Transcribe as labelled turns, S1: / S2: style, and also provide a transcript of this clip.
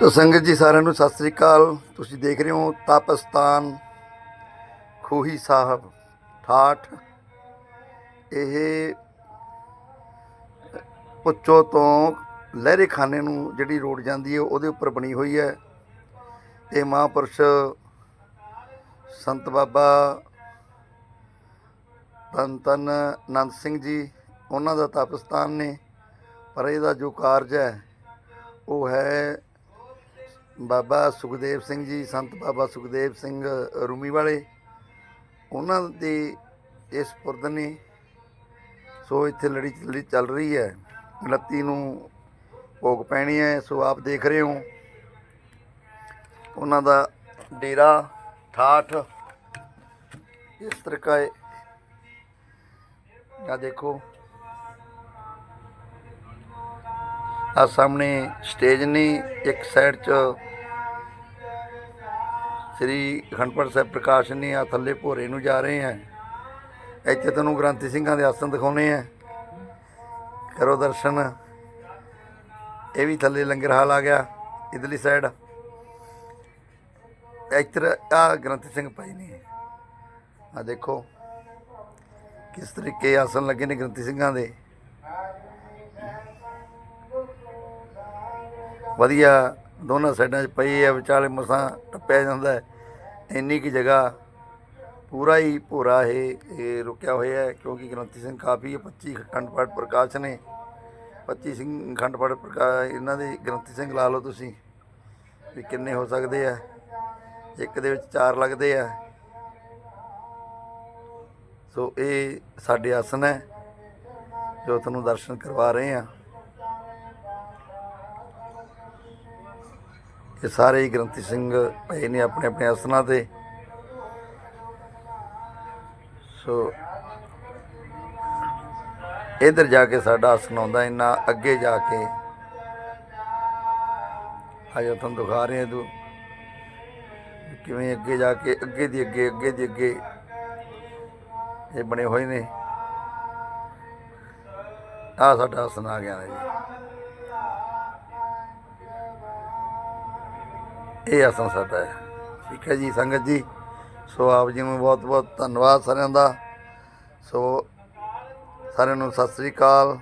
S1: ਤੋ ਸੰਗਤ ਜੀ ਸਾਰਿਆਂ ਨੂੰ ਸਤਿ ਸ੍ਰੀ ਅਕਾਲ। ਤੁਸੀਂ ਦੇਖ ਰਹੇ ਹੋ ਤਪਸਤਾਨ ਖੂਹੀ ਸਾਹਿਬ ਠਾਠ। ਇਹ ਪੁੱਚੋ ਤੋਂ ਲਹਿਰੇ ਖਾਨੇ ਨੂੰ ਜਿਹੜੀ ਰੋਡ ਜਾਂਦੀ ਹੈ, ਉਹਦੇ ਉੱਪਰ ਬਣੀ ਹੋਈ ਹੈ। ਇਹ ਮਹਾਂਪੁਰਸ਼ ਸੰਤ ਬਾਬਾ ਧੰਨ ਧੰਨ ਆਨੰਦ ਸਿੰਘ ਜੀ, ਉਹਨਾਂ ਦਾ ਤਪਸਤਾਨ ਨੇ। ਪਰ ਇਹਦਾ ਜੋ ਕਾਰਜ ਹੈ, ਉਹ ਹੈ ਬਾਬਾ ਸੁਖਦੇਵ ਸਿੰਘ ਜੀ, ਸੰਤ ਬਾਬਾ ਸੁਖਦੇਵ ਸਿੰਘ ਰੂਮੀ ਵਾਲੇ ਉਹਨਾਂ ਦੇ ਇਸ ਪੁਰਦ ਨੇ ਸੋ ਇੱਥੇ ਲੜੀ ਲੜੀ ਚੱਲ ਰਹੀ ਹੈ। 29 ਨੂੰ ਭੋਗ ਪੈਣੀ ਹੈ, ਸੋ ਆਪ ਦੇਖ ਰਹੇ ਹੋ। ਉਹਨਾਂ ਦਾ ਡੇਰਾ, ਠਾਠ, ਇਸ ਤਰ੍ਹਾਂ ਹੈ ਆ ਦੇਖੋ। ਆ ਸਾਹਮਣੇ ਸਟੇਜ ਨਹੀਂ ਇੱਕ ਸਾਈਡ 'ਚ ਸ੍ਰੀ ਅਖੰਡਪੁਰ ਸਾਹਿਬ ਪ੍ਰਕਾਸ਼ ਨੇ ਆ, ਥੱਲੇ ਭੋਰੇ ਨੂੰ ਜਾ ਰਹੇ ਆ। ਇੱਥੇ ਤੁਹਾਨੂੰ ਗ੍ਰੰਥੀ ਸਿੰਘਾਂ ਦੇ ਆਸਣ ਦਿਖਾਉਣੇ ਆ। ਕਰੋ ਦਰਸ਼ਨ। ਇਹ ਵੀ ਥੱਲੇ ਲੰਗਰ ਹਾਲ ਆ ਗਿਆ, ਇਧਰਲੀ ਸਾਈਡ ਇੱਧਰ ਆ ਗ੍ਰੰਥੀ ਸਿੰਘ ਭਾਈ ਨੇ। ਆ ਦੇਖੋ, ਕਿਸ ਤਰੀਕੇ ਆਸਣ ਲੱਗੇ ਨੇ ਗ੍ਰੰਥੀ ਸਿੰਘਾਂ ਦੇ। ਵਧੀਆ ਦੋਨਾਂ ਸਾਈਡਾਂ 'ਚ ਪਈ ਹੈ, ਵਿਚਾਲੇ ਮਸਾਂ ਟੱਪਿਆ ਜਾਂਦਾ ਹੈ। ਇੰਨੀ ਕੀ ਜਗ੍ਹਾ ਪੂਰਾ ਹੀ ਭੋਰਾ ਇਹ ਰੁਕਿਆ ਹੋਇਆ ਹੈ, ਕਿਉਂਕਿ ਗ੍ਰੰਥੀ ਸਿੰਘ ਕਾਫੀ ਹੈ 25 ਅਖੰਡ ਪਾਠ ਪ੍ਰਕਾਸ਼ ਨੇ। 25 ਸਿੰਘ ਅਖੰਡ ਪਾਠ ਪ੍ਰਕਾਸ਼ ਇਹਨਾਂ ਦੇ ਗ੍ਰੰਥੀ ਸਿੰਘ ਲਾ ਲਓ ਤੁਸੀਂ, ਵੀ ਕਿੰਨੇ ਹੋ ਸਕਦੇ ਆ। ਇੱਕ ਦੇ ਵਿੱਚ ਚਾਰ ਲੱਗਦੇ ਆ। ਸੋ ਇਹ ਸਾਡੇ ਆਸਨ ਹੈ, ਜੋ ਤੁਹਾਨੂੰ ਦਰਸ਼ਨ ਕਰਵਾ ਰਹੇ ਆ ਇਹ ਸਾਰੇ ਹੀ ਗ੍ਰੰਥੀ ਸਿੰਘ ਪਏ ਨੇ ਆਪਣੇ ਆਪਣੇ ਆਸਨਾਂ ਤੇ। ਸੋ ਇਧਰ ਜਾ ਕੇ ਸਾਡਾ ਆਸਨ ਆਉਂਦਾ, ਇੰਨਾ ਅੱਗੇ ਜਾ ਕੇ। ਆਜੋ ਤੁਹਾਨੂੰ ਦਿਖਾ ਰਹੇ ਹਾਂ ਤੂੰ, ਕਿਵੇਂ ਅੱਗੇ ਜਾ ਕੇ, ਅੱਗੇ ਦੀ ਅੱਗੇ ਅੱਗੇ ਦੀ ਅੱਗੇ ਇਹ ਬਣੇ ਹੋਏ ਨੇ। ਆ ਸਾਡਾ ਆਸਨ ਆ ਗਿਆ ਜੀ। ਇਹ ਆਸਨ ਸਾਡਾ ਹੈ। ਠੀਕ ਹੈ ਜੀ, ਸੰਗਤ ਜੀ, ਸੋ ਆਪ ਜੀ ਨੂੰ ਬਹੁਤ ਬਹੁਤ ਧੰਨਵਾਦ ਸਾਰਿਆਂ ਦਾ। ਸੋ ਸਾਰਿਆਂ ਨੂੰ ਸਤਿ ਸ੍ਰੀ ਅਕਾਲ।